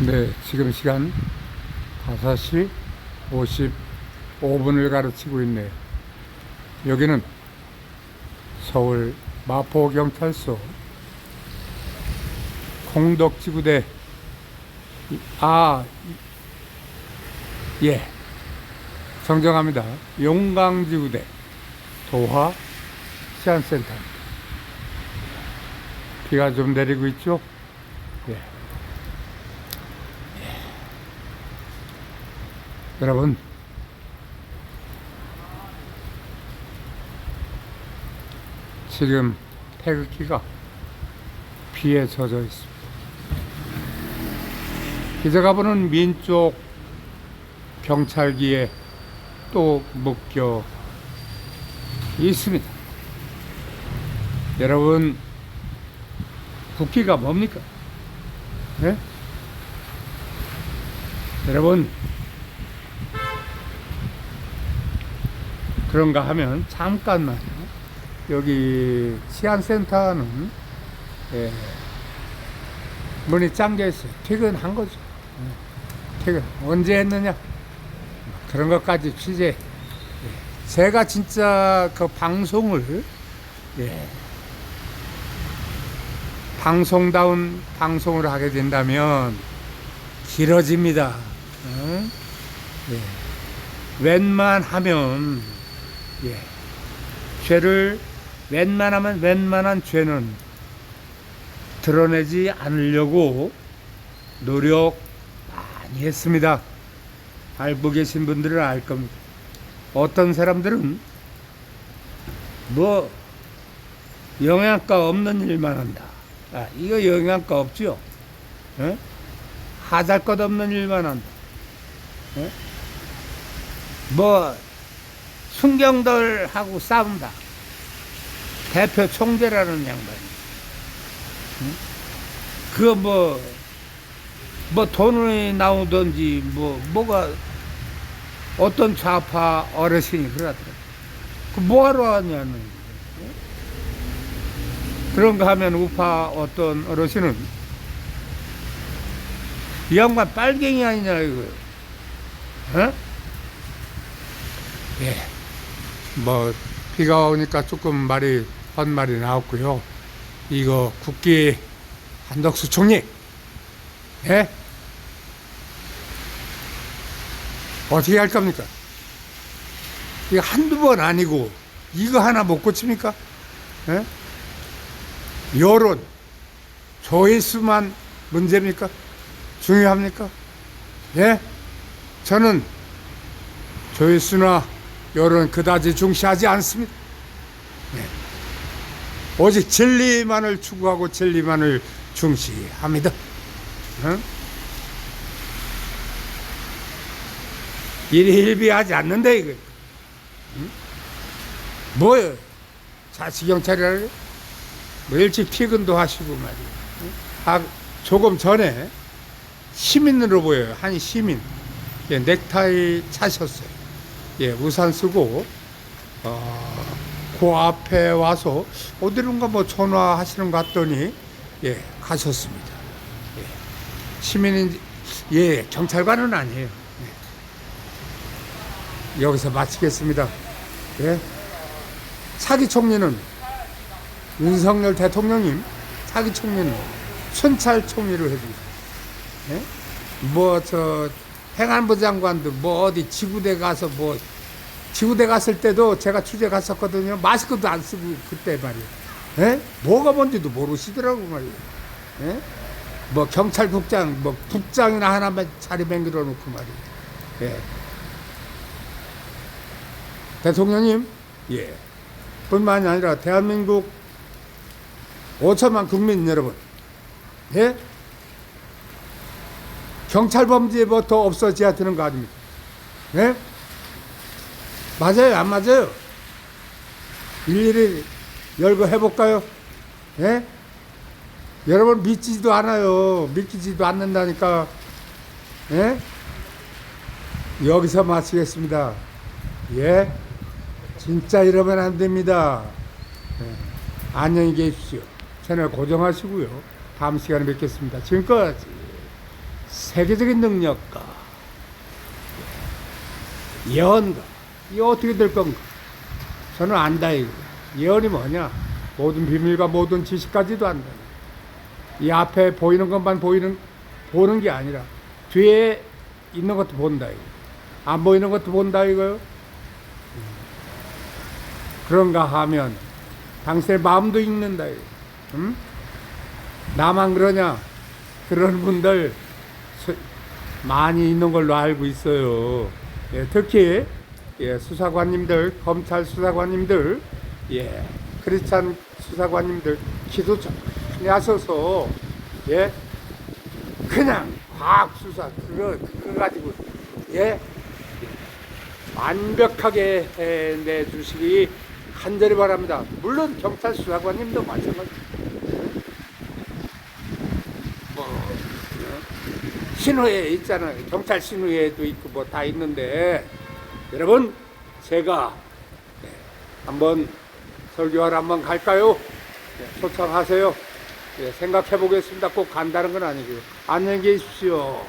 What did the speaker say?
네, 지금 시간 5시 55분을 가르치고 있네요. 여기는 서울 마포경찰서 공덕지구대 아, 예, 정정합니다. 용강지구대 도화 시안센터입니다. 비가 좀 내리고 있죠? 예. 여러분 지금 태극기가 비에 젖어 있습니다. 기자가 보는 민족 경찰기에 또 묶여 있습니다. 여러분 국기가 뭡니까? 네? 여러분 그런가 하면 잠깐만요. 여기 치안센터는 예, 문이 잠겨 있어요. 퇴근한 거죠. 예, 퇴근 언제 했느냐? 그런 것까지 취재. 예, 제가 진짜 그 방송을 예, 방송다운 방송을 하게 된다면 길어집니다. 어? 예. 웬만하면 예. 죄를 웬만하면 웬만한 죄는 드러내지 않으려고 노력 많이 했습니다. 알고 계신 분들은 알 겁니다. 어떤 사람들은 뭐 영양가 없는 일만 한다. 아, 이거 영양가 없죠? 예? 하잘 것 없는 일만 한다. 예? 뭐 순경들하고 싸운다. 대표 총재라는 양반. 그거 뭐, 뭐 돈이 나오든지, 뭐, 뭐가, 어떤 좌파 어르신이 그러더라. 그 뭐하러 하냐는. 거예요. 그런가 하면 우파 어떤 어르신은 이 양반 빨갱이 아니냐, 이거. 어? 예. 뭐 비가 오니까 조금 말이 헛말이 나왔고요. 이거 국기 한덕수 총리, 예? 어떻게 할 겁니까? 이거 한두 번 아니고 이거 하나 못 고칩니까? 예? 여론, 조회수만 문제입니까? 중요합니까? 예? 저는 조회수나 여론 그다지 중시하지 않습니다. 네. 오직 진리만을 추구하고 진리만을 중시합니다. 응? 일희일비하지 않는데 이거. 응? 뭐요? 자치 경찰이라 뭐 일찍 퇴근도 하시고 말이에요. 응? 아 조금 전에 시민으로 보여요. 한 시민. 예, 넥타이 차셨어요. 예, 우산 쓰고 어, 그 앞에 와서 어디론가 뭐 전화하시는 것 같더니 예, 가셨습니다. 예, 시민인 예, 경찰관은 아니에요. 예. 여기서 마치겠습니다. 예. 차기 총리는 윤석열 대통령님 차기 총리는 순찰 총리를 해줍니다. 예? 뭐저 행안부 장관도 뭐 어디 지구대 가서 뭐 지구대 갔을 때도 제가 취재 갔었거든요. 마스크도 안 쓰고 그때 말이에요. 예? 뭐가 뭔지도 모르시더라고 말이에요. 예? 뭐 경찰국장 뭐 국장이나 하나만 자리 맹글어 놓고 말이에요. 예. 대통령님, 예. 뿐만이 아니라 대한민국 5천만 국민 여러분, 예? 경찰 범죄부터 없어져야 되는 거 아닙니까? 예? 맞아요, 안 맞아요? 일일이 열거 해볼까요? 예? 여러분 믿지도 않아요. 믿기지도 않는다니까. 예? 여기서 마치겠습니다. 예? 진짜 이러면 안 됩니다. 예. 안녕히 계십시오. 채널 고정하시고요. 다음 시간에 뵙겠습니다. 지금까지 세계적인 능력과 예언가 이 어떻게 될 건가? 저는 안다 이거. 예언이 뭐냐? 모든 비밀과 모든 지식까지도 안다. 이 앞에 보이는 것만 보이는 보는 게 아니라 뒤에 있는 것도 본다 이거. 안 보이는 것도 본다 이거요. 그런가 하면 당신의 마음도 읽는다 이거. 응? 나만 그러냐? 그런 분들 수- 많이 있는 걸로 알고 있어요. 예, 특히 예, 수사관님들, 검찰 수사관님들, 예, 크리스찬 수사관님들 기도 좀 하셔서 예, 그냥 과학 수사 그거 그거 가지고 예 완벽하게 해내 주시기 간절히 바랍니다. 물론 경찰 수사관님도 마찬가지. 뭐 어, 신호에 있잖아요. 경찰 신호에도 있고 뭐 다 있는데 여러분 제가 네, 한번 설교하러 한번 갈까요? 네, 초청하세요. 네, 생각해 보겠습니다. 꼭 간다는 건 아니고요. 안녕히 계십시오.